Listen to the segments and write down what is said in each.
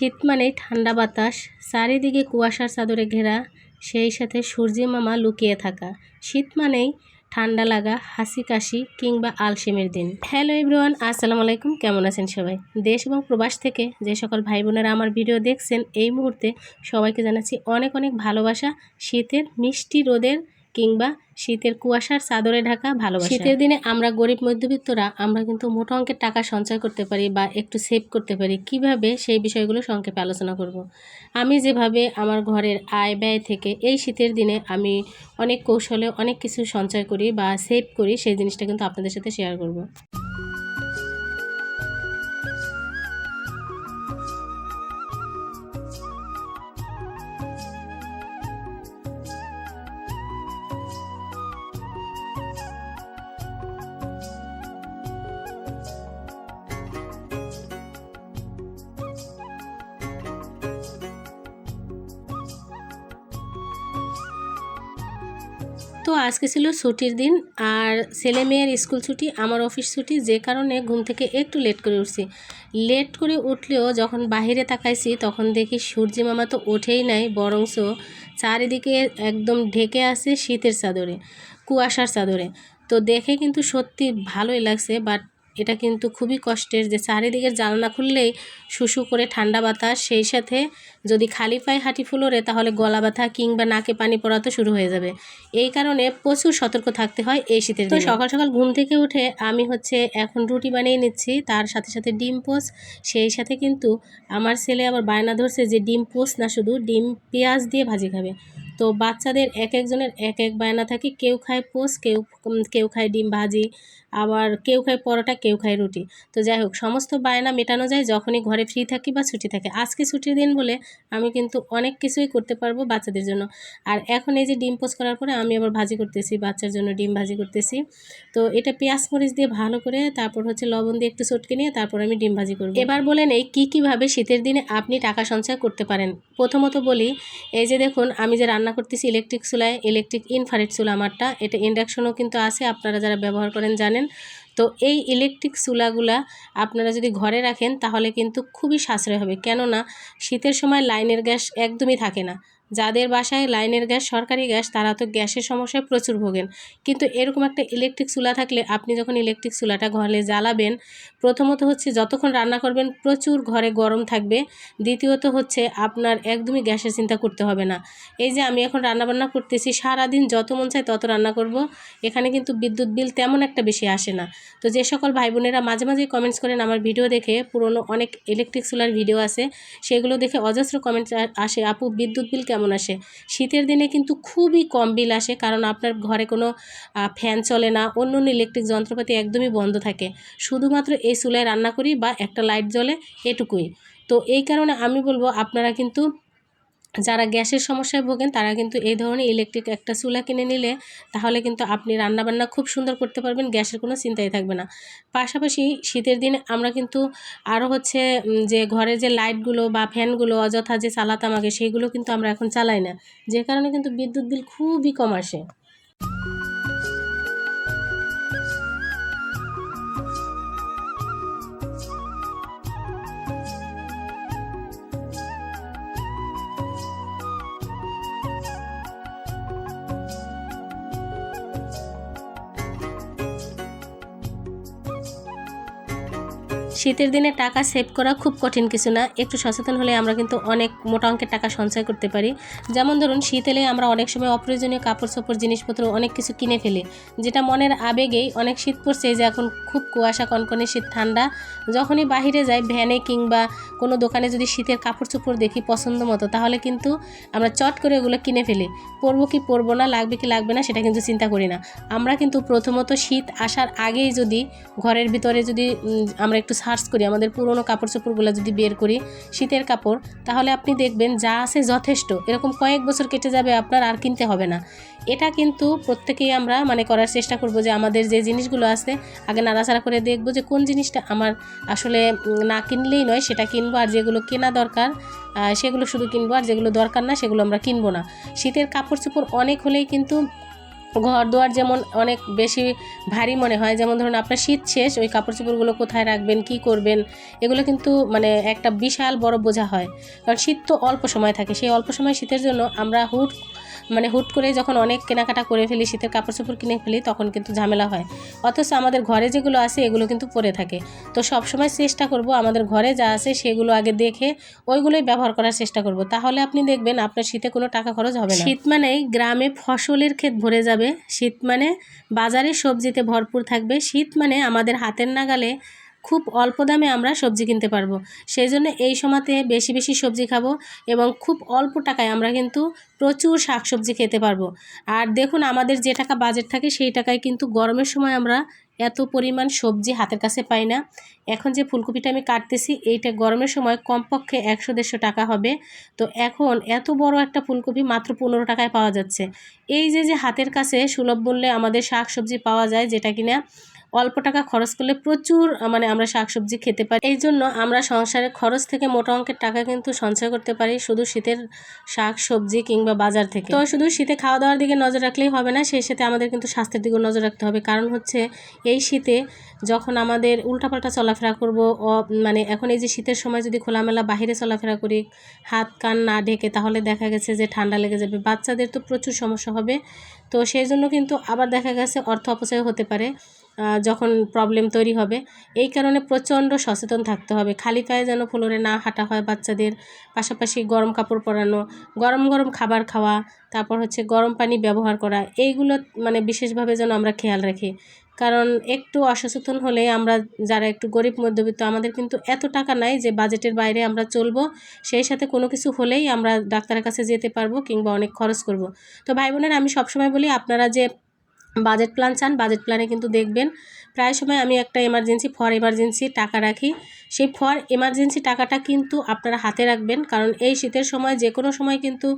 শীত মানেই ঠান্ডা বাতাস, চারিদিকে কুয়াশার চাদরে ঘেরা, সেই সাথে সূর্যি মামা লুকিয়ে থাকা। শীত মানেই ঠান্ডা লাগা হাসি কাশি কিংবা আলসেমের দিন। হ্যালো এভরিওয়ান, আসসালামু আলাইকুম। কেমন আছেন সবাই? দেশ এবং প্রবাস থেকে যে সকল ভাই বোনেরা আমার ভিডিও দেখছেন, এই মুহূর্তে সবাইকে জানাচ্ছি অনেক অনেক ভালোবাসা। শীতের মিষ্টি রোদের কিংবা শীতের কুয়াশার চাদরে ঢাকা ভালোবাসা শীতের দিনে আমরা গরিব মধ্যবিত্তরা আমরা কিন্তু মোটা অঙ্কের টাকা সঞ্চয় করতে পারি বা একটু সেভ করতে পারি কীভাবে সেই বিষয়গুলো সংক্ষেপে আলোচনা করব। আমি যেভাবে আমার ঘরের আয় ব্যয় থেকে এই শীতের দিনে আমি অনেক কৌশলে অনেক কিছু সঞ্চয় করি বা সেভ করি, সেই জিনিসটা কিন্তু আপনাদের সাথে শেয়ার করব। তো আজকে ছিল ছুটির দিন আর ছেলে মেয়ের স্কুল ছুটি, আমার অফিস ছুটি, যে কারণে ঘুম থেকে একটু লেট করে উঠছি। লেট করে উঠলেও যখন বাহিরে তাকাইছি তখন দেখি সূর্যি মামা তো ওঠেই নাই, বরংস চারিদিকে একদম ঢেকে আছে শীতের চাদরে, কুয়াশার চাদরে। তো দেখে কিন্তু সত্যি ভালোই লাগছে বাট এটা কিন্তু খুবই কষ্টের যে চারিদিকের জানলা খুললেই শুশু করে ঠান্ডা বাতাস সেই সাথে যদি খালি পায়ে হাঁটি ফুলোরে তাহলে গলা ব্যথা কিংবা নাকে পানি পড়া তো শুরু হয়ে যাবে। এই কারণে প্রচুর সতর্ক থাকতে হয় এই শীতের তো সকাল সকাল ঘুম থেকে উঠে আমি হচ্ছে এখন রুটি বানিয়ে নিচ্ছি তার সাথে সাথে ডিম পোস সেই সাথে কিন্তু আমার ছেলে আবার বায়না ধরছে যে ডিম পোস না শুধু ডিম পেঁয়াজ দিয়ে ভাজি খাবে। তো বাচ্চাদের এক একজনের এক এক বায়না থাকে। কেউ খায় পোস কেউ কেউ খায় ডিম ভাজি, আবার কেউ খায় পরোটা, কেউ খায় রুটি। তো যাই হোক, সমস্ত বায়না মেটানো যায় যখনই ঘরে ফ্রি থাকি বা ছুটি থাকে। আজকে ছুটির দিন বলে আমি কিন্তু অনেক কিছুই করতে পারব বাচ্চাদের জন্য। আর এখন এই যে ডিম পোস করার পরে আমি আবার ভাজি করতেছি, বাচ্চার জন্য ডিম ভাজি করতেছি। তো এটা পেঁয়াজ মরিচ দিয়ে ভালো করে, তারপর হচ্ছে লবণ দিয়ে একটু চটকে নিয়ে তারপর আমি ডিম ভাজি করব। এবার বলে নেই কী, কীভাবে শীতের দিনে আপনি টাকা সঞ্চয় করতে পারেন। প্রথমত বলি, এই যে দেখুন, আমি যে রান্না করতেছি ইলেকট্রিক চুলায় ইলেকট্রিক ইনফারেট চুলা আমারটা, এটা ইন্ডাকশনও কিন্তু আছে, আপনারা যারা ব্যবহার করেন জানেন। তো এই ইলেকট্রিক চুলাগুলা আপনারা যদি ঘরে রাখেন তাহলে কিন্তু খুবই সাশ্রয় হবে। কেননা শীতের সময় লাইনের গ্যাস একদমই থাকে না। যাদের বাসায় লাইনের গ্যাস, সরকারি গ্যাস, তারা তো গ্যাসের সমস্যায় প্রচুর ভোগেন। কিন্তু এরকম একটা ইলেকট্রিক চুলা থাকলে আপনি যখন ইলেকট্রিক চুলাটা ঘরে জ্বালাবেন, প্রথমত হচ্ছে যতক্ষণ রান্না করবেন, প্রচুর ঘরে গরম থাকবে। দ্বিতীয়ত হচ্ছে আপনার একদমই গ্যাসের চিন্তা করতে হবে না। এই যে আমি এখন রান্নাবান্না করতেছি, সারাদিন যত মন চায় তত রান্না করব। এখানে কিন্তু বিদ্যুৎ বিল তেমন একটা বেশি আসে না। তো যে সকল ভাই বোনেরা মাঝে মাঝে কমেন্টস করেন আমার ভিডিও দেখে, পুরনো অনেক ইলেকট্রিক চুলার ভিডিও আছে, সেগুলো দেখে অজস্র কমেন্টস আসে, আপু, বিদ্যুৎ বিল কেমন আসে? শীতের দিনে কিন্তু খুবই কম বিল আসে কারণ আপনার ঘরে কোনো ফ্যান চলে না অন্য অন্য ইলেকট্রিক যন্ত্রপাতি একদমই বন্ধ থাকে। শুধুমাত্র এই চুলায় রান্না করি বা একটা লাইট জ্বলে এটুকুই। তো এই কারণে আমি বলব আপনারা কিন্তু যারা গ্যাসের সমস্যায় ভোগেন, তারা কিন্তু এই ধরনের ইলেকট্রিক একটা চুলা কিনে নিলে তাহলে কিন্তু আপনি রান্নাবান্না খুব সুন্দর করতে পারবেন, গ্যাসের কোনো চিন্তাই থাকবে না। পাশাপাশি শীতের দিনে আমরা কিন্তু আরও হচ্ছে যে ঘরে যে লাইটগুলো বা ফ্যানগুলো অযথা যে চালাতাম আগে সেইগুলো কিন্তু আমরা এখন চালাই না। যে কারণে কিন্তু বিদ্যুৎ বিল খুবই কম আসে। শীতের দিনে টাকা সেভ করা খুব কঠিন কিছু না। একটু সচেতন হলে আমরা কিন্তু অনেক মোটা অঙ্কের টাকা সঞ্চয় করতে পারি। যেমন ধরুন, শীত এলে আমরা অনেক সময় অপ্রয়োজনীয় কাপড় চোপড় জিনিসপত্র, অনেক কিছু কিনে ফেলি। যেটা মনের আবেগেই অনেক শীত পড়ছে যে এখন খুব কুয়াশা, কনকনে শীত, ঠান্ডা। যখনই বাহিরে যাই, ভ্যানে কিংবা কোনো দোকানে যদি শীতের কাপড় চোপড় দেখি পছন্দ মতো, তাহলে কিন্তু আমরা চট করে ওগুলো কিনে ফেলি। পরবো কি পরবো না, লাগবে কি লাগবে না, সেটা কিন্তু চিন্তা করি না। আমরা কিন্তু প্রথমত শীত আসার আগেই যদি ঘরের ভিতরে যদি আমরা একটু সার্চ করি, আমাদের পুরনো কাপড় চোপড়গুলো যদি বের করি, শীতের কাপড়, তাহলে আপনি দেখবেন যা আছে যথেষ্ট। এরকম কয়েক বছর কেটে যাবে আপনার, আর কিনতে হবে না। এটা কিন্তু প্রত্যেকেই আমরা মানে করার চেষ্টা করব যে আমাদের যে জিনিসগুলো আছে, আগে নাড়াচাড়া করে দেখব যে কোন জিনিসটা আমার আসলে না কিনলেই নয়, সেটা কিনবো আর যেগুলো কেনা দরকার সেগুলো শুধু কিনবো আর যেগুলো দরকার না, সেগুলো আমরা কিনবো না। শীতের কাপড় চোপড় অনেক হলেই কিন্তু ঘর দুয়ার যেমন অনেক বেশি ভারী মনে হয়, যেমন ধরুন আপনার শীত শেষ, ওই কাপড় চোপড়গুলো কোথায় রাখবেন, কি করবেন, এগুলো কিন্তু মানে একটা বিশাল বড় বোঝা হয়। কারণ শীত তো অল্প সময় থাকে, সেই অল্প সময় শীতের জন্য আমরা হুট মানে হুট করে যখন অনেক কেনাকাটা করে ফেলি, শীতের কাপড় চোপড় কিনে ফেলি, তখন কিন্তু ঝামেলা হয়। অথচ আমাদের ঘরে যেগুলো আছে, এগুলো কিন্তু পরে থাকে। তো সব সময় চেষ্টা করব আমাদের ঘরে যা আছে, সেগুলো আগে দেখে ওইগুলোই ব্যবহার করার চেষ্টা করব। তাহলে আপনি দেখবেন আপনার শীতে কোনো টাকা খরচ হবে শীত মানেই গ্রামে ফসলের ক্ষেত ভরে যাবে। শীত মানে বাজারে সবজিতে ভরপুর থাকবে। শীত মানে আমাদের হাতের নাগালে খুব অল্প দামে আমরা সবজি কিনতে পারব। সেই জন্য এই সময়তে বেশি বেশি সবজি খাব এবং খুব অল্প টাকায় আমরা কিন্তু প্রচুর শাকসবজি খেতে পারব। আর দেখুন, আমাদের যে টাকা বাজেট থাকে সেই টাকায় কিন্তু গরমের সময় আমরা এত পরিমাণ সবজি হাতের কাছে পাই না। এখন যে ফুলকপিটা আমি কাটতেছি, এইটা গরমের সময় কমপক্ষে একশো দেড়শো টাকা হবে। তো এখন এত বড় একটা ফুলকপি মাত্র পনেরো টাকায় পাওয়া যাচ্ছে। এই যে যে হাতের কাছে সুলভ মূল্যে আমাদের শাক সবজি পাওয়া যায়, যেটা কিনা অল্প টাকা খরচ করলে প্রচুর মানে আমরা শাকসবজি খেতে পারি। এই জন্য আমরা সংসারের খরচ থেকে মোটা অঙ্কের টাকা কিন্তু সঞ্চয় করতে পারি শুধু শীতের শাক সবজি কিংবা বাজার থেকে। তো শুধু শীতে খাওয়া দাওয়ার দিকে নজর রাখলেই হবে না, সেই সাথে আমাদের কিন্তু স্বাস্থ্যের দিকেও নজর রাখতে হবে। কারণ হচ্ছে এই শীতে যখন আমাদের উল্টাপাল্টা চলাফেরা করব মানে এখন এই যে শীতের সময় যদি খোলামেলা বাইরে চলাফেরা করি, হাত, কান না ঢেকে, তাহলে দেখা গেছে যে ঠান্ডা লেগে যাবে। বাচ্চাদের তো প্রচুর সমস্যা হবে। তো সেই জন্য কিন্তু আবার দেখা গেছে অর্থ অপচয় হতে পারে। যখন প্রবলেম তৈরি হবে। এই কারণে প্রচণ্ড সচেতন থাকতে হবে। খালি পায়ে যেন ফ্লোরে না হাঁটা হয় বাচ্চাদের। পাশাপাশি গরম কাপড় পরানো, গরম গরম খাবার খাওয়া, তারপর হচ্ছে গরম পানি ব্যবহার করা, এইগুলো মানে বিশেষভাবে যেন আমরা খেয়াল রাখি। কারণ একটু অসচেতন হলে আমরা যারা একটু গরিব মধ্যবিত্ত, আমাদের কিন্তু এত টাকা নাই যে বাজেটের বাইরে আমরা চলবো। সেই সাথে কোনো কিছু হলেই আমরা ডাক্তারের কাছে যেতে পারব কিংবা অনেক খরচ করব। তো ভাই বোনেরা, আমি সবসময় বলি, আপনারা যে বাজেট প্ল্যান চান, বাজেট প্ল্যানে কিন্তু দেখবেন প্রায় সময় আমি একটা এমার্জেন্সি ফর এমার্জেন্সি টাকা রাখি। সেই ফর এমার্জেন্সি টাকাটা কিন্তু আপনারা হাতে রাখবেন, কারণ এই শীতের সময় যে কোনো সময় কিন্তু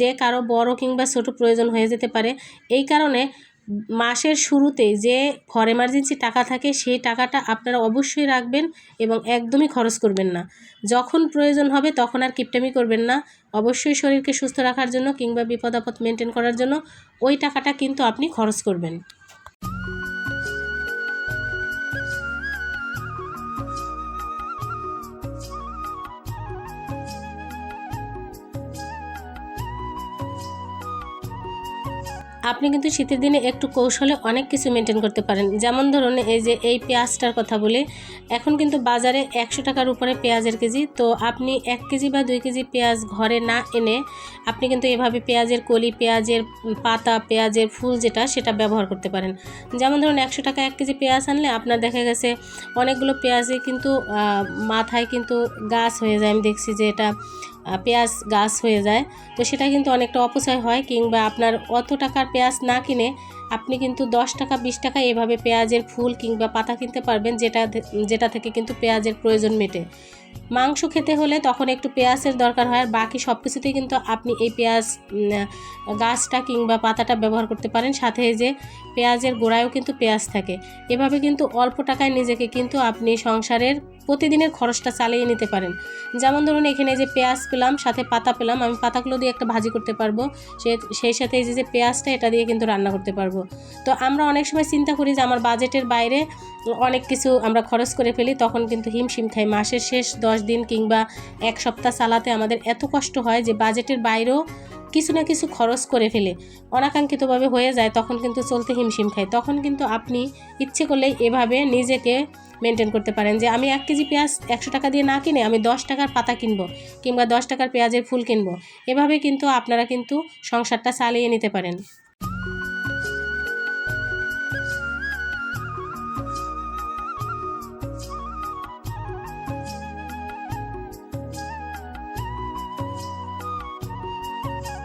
যে কারও বড় কিংবা ছোটো প্রয়োজন হয়ে যেতে পারে। এই কারণে মাসের শুরুতে যে ফর এমার্জেন্সি টাকা থাকে, সেই টাকাটা আপনারা অবশ্যই রাখবেন এবং একদমই খরচ করবেন না। যখন প্রয়োজন হবে তখন আর কিপটামি করবেন না। অবশ্যই শরীরকে সুস্থ রাখার জন্য কিংবা বিপদ আপদ মেনটেন করার জন্য ওই টাকাটা কিন্তু আপনি খরচ করবেন। আপনি কিন্তু শীতের দিনে একটু কৌশলে অনেক কিছু মেনটেন করতে পারেন। যেমন ধরুন, এই যে এই পেঁয়াজটার কথা বলি, এখন কিন্তু বাজারে একশো টাকার উপরে পেঁয়াজের কেজি। তো আপনি এক কেজি বা দুই কেজি পেঁয়াজ ঘরে না এনে আপনি কিন্তু এভাবে পেঁয়াজের কলি, পেঁয়াজের পাতা, পেঁয়াজের ফুল যেটা, সেটা ব্যবহার করতে পারেন। যেমন ধরুন, একশো টাকা এক কেজি পেঁয়াজ আনলে আপনার দেখা গেছে অনেকগুলো পেঁয়াজে কিন্তু মাথায় কিন্তু গাছ হয়ে যায়। আমি দেখছি যে এটা পেঁয়াজ গাছ হয়ে যায়, তো সেটা কিন্তু অনেকটা অপচয় হয় কিংবা আপনার অত টাকার পেঁয়াজ না কিনে আপনি কিন্তু দশ টাকা, বিশ টাকা এভাবে পেঁয়াজের ফুল কিংবা পাতা কিনতে পারবেন যেটা যেটা থেকে কিন্তু পেঁয়াজের প্রয়োজন মেটে। মাংস খেতে হলে তখন একটু পেঁয়াজের দরকার হয়, বাকি সব কিছুতেই কিন্তু আপনি এই পেঁয়াজ গাছটা কিংবা পাতাটা ব্যবহার করতে পারেন। সাথে যে পেঁয়াজের গোড়ায়ও কিন্তু পেঁয়াজ থাকে। এভাবে কিন্তু অল্প টাকায় নিজেকে কিন্তু আপনি সংসারের প্রতিদিনের খরচটা চালিয়ে নিতে পারেন। যেমন ধরুন, এখানে যে পেঁয়াজ পেলাম, সাথে পাতা পেলাম, আমি পাতাগুলো দিয়ে একটা ভাজি করতে পারব। সে, সেই সাথে এই যে পেঁয়াজটা, এটা দিয়ে কিন্তু রান্না করতে পারব। তো আমরা অনেক সময় চিন্তা করি যে, আমার বাজেটের বাইরে অনেক কিছু আমরা খরচ করে ফেলি, তখন কিন্তু হিমশিম খাই। মাসের শেষ দশ দিন কিংবা এক সপ্তাহ চালাতে আমাদের এত কষ্ট হয় যে, বাজেটের বাইরেও কিছু না কিছু খরচ করে ফেলে। অনাকাঙ্ক্ষিতভাবে হয়ে যায়, তখন কিন্তু চলতে হিমশিম খায়। তখন কিন্তু আপনি ইচ্ছে করলেই এভাবে নিজেকে মেনটেন করতে পারেন যে, আমি এক কেজি পেঁয়াজ একশো টাকা দিয়ে না কিনে আমি দশ টাকার পাতা কিনবো কিংবা দশ টাকার পেঁয়াজের ফুল কিনবো। এভাবে কিন্তু আপনারা কিন্তু সংসারটা চালিয়ে নিতে পারেন।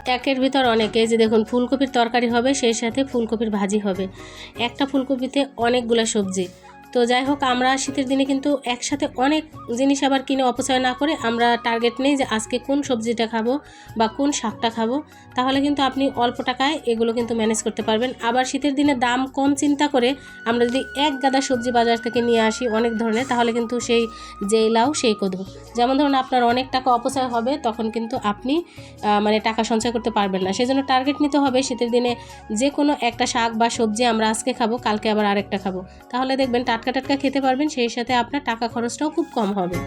একের ভিতর অনেকে যে দেখুন, ফুলকপির তরকারি হবে, সেই সাথে ফুলকপির ভাজি হবে। একটা ফুলকপিতে অনেকগুলো সবজি। তো যাই হোক, আমরা শীতের দিনে কিন্তু একসাথে অনেক জিনিস আবার কিনে অপচয় না করে আমরা টার্গেট নেই যে আজকে কোন সবজিটা খাব বা কোন শাকটা খাব। তাহলে কিন্তু আপনি অল্প টাকায় এগুলো কিন্তু ম্যানেজ করতে পারবেন। আবার শীতের দিনে দাম কম চিন্তা করে আমরা যদি এক গাদা সবজি বাজার থেকে নিয়ে আসি অনেক ধরনের, তাহলে কিন্তু সেই যেই লাউ, সেই কদু। যেমন ধরুন আপনার অনেক টাকা অপচয় হবে, তখন কিন্তু আপনি মানে টাকা সঞ্চয় করতে পারবেন না। সেই জন্য টার্গেট নিতে হবে শীতের দিনে যে কোনো একটা শাক বা সবজি আমরা আজকে খাব, কালকে আবার আরেকটা খাব। তাহলে দেখবেন টাটকা টাটকা খেতে পারবেন সেই সাথে আপনার টাকা খরচটাও খুব কম হবে।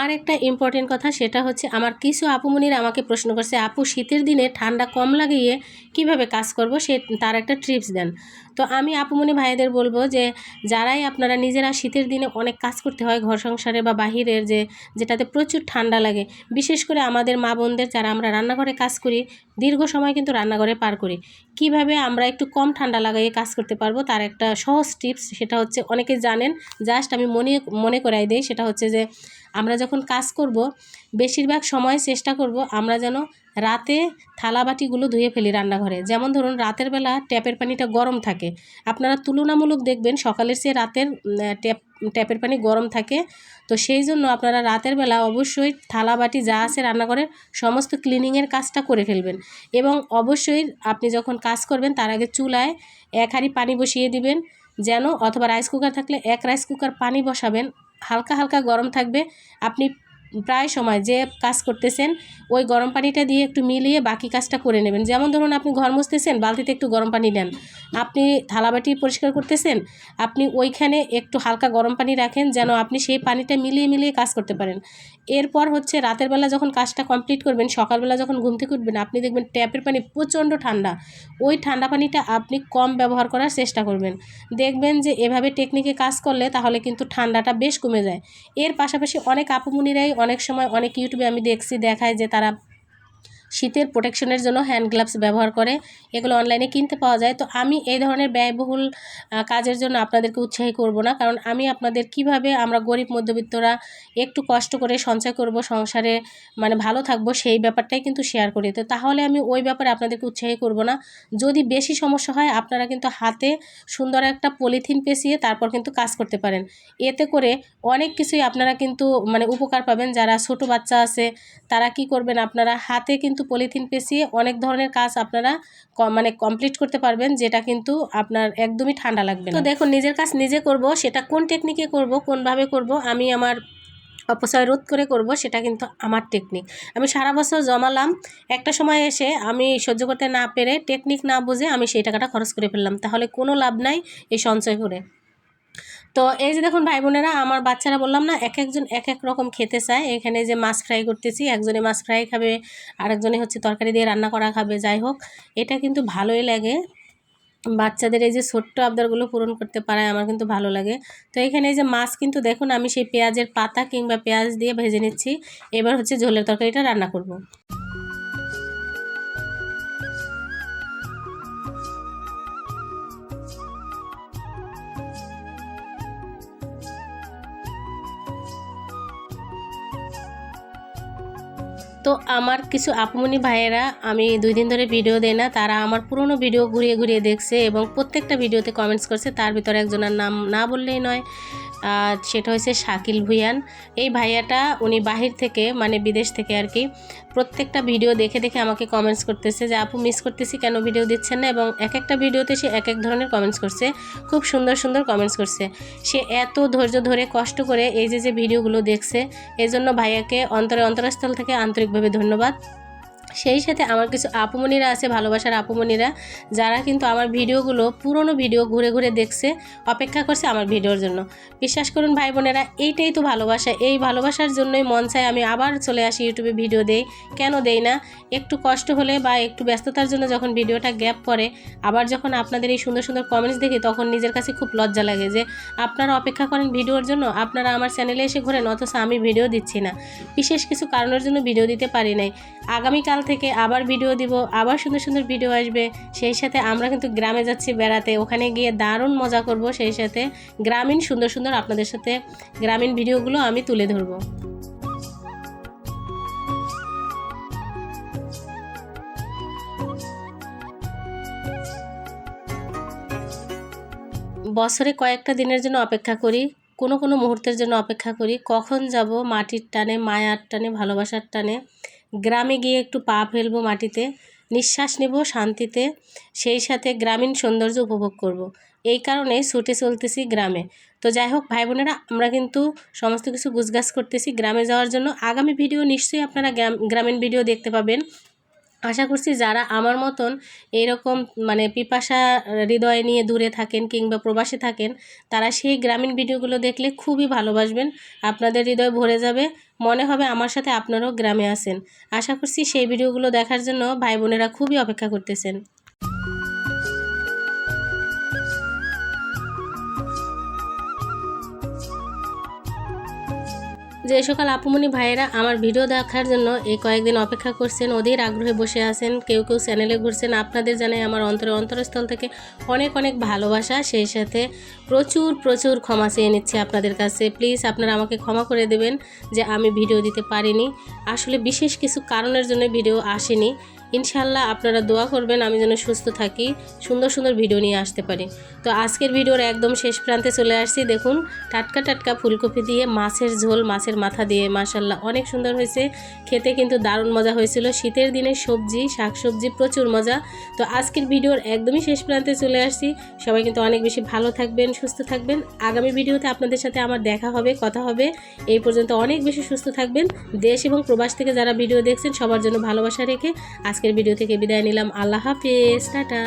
আর একটা ইম্পর্টেন্ট কথা, সেটা হচ্ছে আমার কিছু আপুমনিরা আমাকে প্রশ্ন করছে, আপু, শীতের দিনে ঠান্ডা কম লাগিয়ে কীভাবে কাজ করব? সে তার একটা ট্রিপস দেন। তো আমি আপুমনি ভাইদের বলব যে, যারাই আপনারা নিজেরা শীতের দিনে অনেক কাজ করতে হয়, ঘর সংসারে বা বাহিরের যে, যেটাতে প্রচুর ঠান্ডা লাগে, বিশেষ করে আমাদের মা বোনদের যারা আমরা রান্নাঘরে কাজ করি, দীর্ঘ সময় কিন্তু রান্নাঘরে পার করি। কীভাবে আমরা একটু কম ঠান্ডা লাগাইয়ে কাজ করতে পারব, তার একটা সহজ টিপস সেটা হচ্ছে অনেকে জানেন জাস্ট আমি মনে মনে করাই দিই, সেটা হচ্ছে যে আমরা যখন কাজ করব, বেশিরভাগ সময় চেষ্টা করব আমরা যেন রাতে থালা বাটিগুলো ধুয়ে ফেলি রান্নাঘরে। যেমন ধরুন, রাতের বেলা ট্যাপের পানিটা গরম থাকে। আপনারা তুলনামূলক দেখবেন সকালের চেয়ে রাতের ট্যাপ, ট্যাপের পানি গরম থাকে। তো সেই জন্য আপনারা রাতের বেলা অবশ্যই থালা বাটি যা আছে রান্নাঘরের সমস্ত ক্লিনিংয়ের কাজটা করে ফেলবেন। এবং অবশ্যই আপনি যখন কাজ করবেন তার আগে চুলায় এক হাঁড়ি পানি বসিয়ে দিবেন যেন, অথবা রাইস কুকার থাকলে এক রাইস কুকার পানি বসাবেন। হালকা হালকা গরম থাকবে। আপনি প্রায় সময় যে কাজ করতেছেন, ওই গরম পানিটা দিয়ে একটু মিলিয়ে বাকি কাজটা করে নেবেন। যেমন ধরুন আপনি ঘর মুছতেছেন, বালতিতে একটু গরম পানি নেন। আপনি থালাবাটি পরিষ্কার করতেছেন, আপনি ওইখানে একটু হালকা গরম পানি রাখেন যেন আপনি সেই পানিটা মিলিয়ে মিলিয়ে কাজ করতে পারেন। এরপর হচ্ছে রাতের বেলা যখন কাজটা কমপ্লিট করবেন, সকালবেলা যখন ঘুম থেকে উঠবেন, আপনি দেখবেন ট্যাপের পানি প্রচণ্ড ঠান্ডা। ওই ঠান্ডা পানিটা আপনি কম ব্যবহার করার চেষ্টা করবেন। দেখবেন যে এভাবে টেকনিকে কাজ করলে তাহলে কিন্তু ঠান্ডাটা বেশ কমে যায়। এর পাশাপাশি অনেক আপুমনিরাই অনেক সময় অনেক ইউটিউবে আমি দেখছি দেখায় যে তারা শীতের প্রোটেকশনের জন্য হ্যান্ড গ্লাভস ব্যবহার করে, এগুলো অনলাইনে কিনতে পাওয়া যায়। তো আমি এই ধরনের ব্যয়বহুল কাজের জন্য আপনাদেরকে উৎসাহী করব না। কারণ আমি আপনাদের কীভাবে আমরা গরিব মধ্যবিত্তরা একটু কষ্ট করে সঞ্চয় করব, সংসারে মানে ভালো থাকব, সেই ব্যাপারটাই কিন্তু শেয়ার করি। তো তাহলে আমি ওই ব্যাপারে আপনাদেরকে উৎসাহী করব না। যদি বেশি সমস্যা হয়, আপনারা কিন্তু হাতে সুন্দর একটা পলিথিন পেঁচিয়ে তারপর কিন্তু কাজ করতে পারেন। এতে করে অনেক কিছুই আপনারা কিন্তু মানে উপকার পাবেন। যারা ছোট বাচ্চা আছে, তারা কি করবেন? আপনারা হাতে কিন্তু পলিথিন পেঁচিয়ে অনেক ধরনের কাজ আপনারা মানে কমপ্লিট করতে পারবেন, যেটা কিন্তু আপনার একদমই ঠান্ডা লাগবে তো দেখুন, নিজের কাজ নিজে করব, সেটা কোন টেকনিকে করব, কোনভাবে করব, আমি আমার অপচয় রোধ করে করব, সেটা কিন্তু আমার টেকনিক আমি সারা বছর জমালাম, একটা সময় এসে আমি সহ্য করতে না পেরে টেকনিক না বুঝে আমি সেই টাকাটা খরচ করে ফেললাম, তাহলে কোনো লাভ নাই এই সঞ্চয় করে। তো এই যে দেখুন ভাই বোনেরা, আমার বাচ্চারা বললাম না, এক একজন এক এক রকম খেতে চায়। এখানে যে মাছ ফ্রাই করতেছি, একজনে মাছ ফ্রাই খাবে, আরেকজনে হচ্ছে তরকারি দিয়ে রান্না করা খাবে, যাই হোক। এটা কিন্তু ভালোই লাগে। বাচ্চাদের এই যে ছোট্ট আবদারগুলো পূরণ করতে পারায় আমার কিন্তু ভালো লাগে। তো এখানে এই যে মাছ কিন্তু দেখুন, আমি সেই পেঁয়াজের পাতা কিংবা পেঁয়াজ দিয়ে ভেজে নিচ্ছি। এবার হচ্ছে ঝোলের তরকারিটা রান্না করব। তো আমার কিছু আপুমনি ভাইয়েরা, আমি দুই দিন ধরে ভিডিও দেয় না, তারা আমার পুরনো ভিডিও ঘুরিয়ে ঘুরিয়ে দেখছে এবং প্রত্যেকটা ভিডিওতে কমেন্টস করছে, তার ভিতরে একজনের নাম না বললেই নয়। সেটা হচ্ছে শাকিল ভুইয়ান। এই ভাইয়াটা উনি বাহির থেকে মানে বিদেশ থেকে আর কি, প্রত্যেকটা ভিডিও দেখে দেখে আমাকে কমেন্টস করতেছে যে, আপু মিস করতেছি কেন? ভিডিও দিচ্ছেন না? এবং এক একটা ভিডিওতে সে এক এক ধরনের কমেন্টস করছে। খুব সুন্দর সুন্দর কমেন্টস করছে। সে এত ধৈর্য ধরে, কষ্ট করে এই যে যে ভিডিওগুলো দেখছে এই জন্য ভাইয়াকে অন্তরে অন্তরস্থল থেকে আন্তরিকভাবে ধন্যবাদ। সেই সাথে আমার কিছু আপুমনিরা আছে, ভালোবাসার আপুমনিরা যারা কিন্তু আমার ভিডিওগুলো, পুরনো ভিডিও ঘুরে ঘুরে দেখছে, অপেক্ষা করছে আমার ভিডিওর জন্য। বিশ্বাস করুন ভাই বোনেরা, এইটাই তো ভালোবাসা। এই ভালোবাসার জন্যই মন চায় আমি আবার চলে আসি ইউটিউবে ভিডিও দেই। কেন দেই না? একটু কষ্ট হলে বা একটু ব্যস্ততার জন্য যখন ভিডিওটা গ্যাপ পড়ে, আবার যখন আপনাদের এই সুন্দর সুন্দর কমেন্টস দেখি, তখন নিজের কাছে খুব লজ্জা লাগে যে, আপনারা অপেক্ষা করেন ভিডিওর জন্য, আপনারা আমার চ্যানেলে এসে ঘোরেন, অথচ আমি ভিডিও দিচ্ছি না। বিশেষ কিছু কারণের জন্য ভিডিও দিতে পারি নাই। আগামীকাল কাল থেকে আবার ভিডিও দিব, আবার সুন্দর সুন্দর ভিডিও আসবে। সেই সাথে আমরা কিন্তু গ্রামে যাচ্ছি বেড়াতে, ওখানে গিয়ে দারুণ মজা করব। সেই সাথে গ্রামীণ সুন্দর সুন্দর আপনাদের সাথে গ্রামীণ ভিডিওগুলো আমি তুলে ধরবো। বছরে কয়েকটা দিনের জন্য অপেক্ষা করি, কোনো কোনো মুহূর্তের জন্য অপেক্ষা করি, কখন যাব মাটির টানে, মায়ার টানে, ভালোবাসার টানে। গ্রামে গিয়ে একটু পা ফেলব মাটিতে, নিঃশ্বাস নেব শান্তিতে, সেই সাথে গ্রামীণ সৌন্দর্য উপভোগ করব। এই কারণে ছুটে চলতেছি গ্রামে। তো যাই হোক, ভাই বোনেরা, আমরা কিন্তু সমস্ত কিছু গুছগাছ করতেছি। গ্রামে যাওয়ার জন্য আগামী ভিডিও নিশ্চয়ই আপনারা গ্রাম- গ্রামীণ ভিডিও দেখতে পাবেন। আশা করছি যারা আমার মতন এরকম মানে পিপাসা হৃদয় নিয়ে দূরে থাকেন কিংবা প্রবাসে থাকেন, তারা সেই গ্রামীণ ভিডিওগুলো দেখলে খুবই ভালোবাসবেন। আপনাদের হৃদয় ভরে যাবে। মনে হবে আমার সাথে আপনারাও গ্রামে আসেন আশা করছি সেই ভিডিওগুলো দেখার জন্য ভাই বোনেরা খুবই অপেক্ষা করতেছেন। যে সকল আপুমনি ভাইয়েরা আমার ভিডিও দেখার জন্য এই কয়েকদিন অপেক্ষা করছেন, অধীর আগ্রহে বসে আছেন, কেউ কেউ চ্যানেলে ঘুরছেন, আপনাদের জানাই আমার অন্তর অন্তরস্থল থেকে অনেক অনেক ভালোবাসা। সেই সাথে প্রচুর প্রচুর ক্ষমা চেয়ে নিচ্ছি আপনাদের কাছে। প্লিজ আপনারা আমাকে ক্ষমা করে দেবেন যে আমি ভিডিও দিতে পারিনি। আসলে বিশেষ কিছু কারণের জন্য ভিডিও আসেনি। ইনশাল্লাহ আপনারা দোয়া করবেন আমি যেন সুস্থ থাকি, সুন্দর সুন্দর ভিডিও নিয়ে আসতে পারি। তো আজকের ভিডিওর একদম শেষ প্রান্তে চলে আসছি। দেখুন, টাটকা টাটকা ফুলকপি দিয়ে মাছের ঝোল, মাছের মাথা দিয়ে মাসাল্লাহ অনেক সুন্দর হয়েছে। খেতে কিন্তু দারুণ মজা হয়েছিল। শীতের দিনে সবজি, শাকসবজি প্রচুর মজা। তো আজকের ভিডিওর একদমই শেষ প্রান্তে চলে আসছি। সবাই কিন্তু অনেক বেশি ভালো থাকবেন, সুস্থ থাকবেন। আগামী ভিডিওতে আপনাদের সাথে আমার দেখা হবে, কথা হবে। এই পর্যন্ত অনেক বেশি সুস্থ থাকবেন। দেশ এবং প্রবাস থেকে যারা ভিডিও দেখছেন, সবার জন্য ভালোবাসা রেখে আজকের ভিডিও থেকে বিদায় নিলাম। আল্লাহ হাফেজ। টাটা।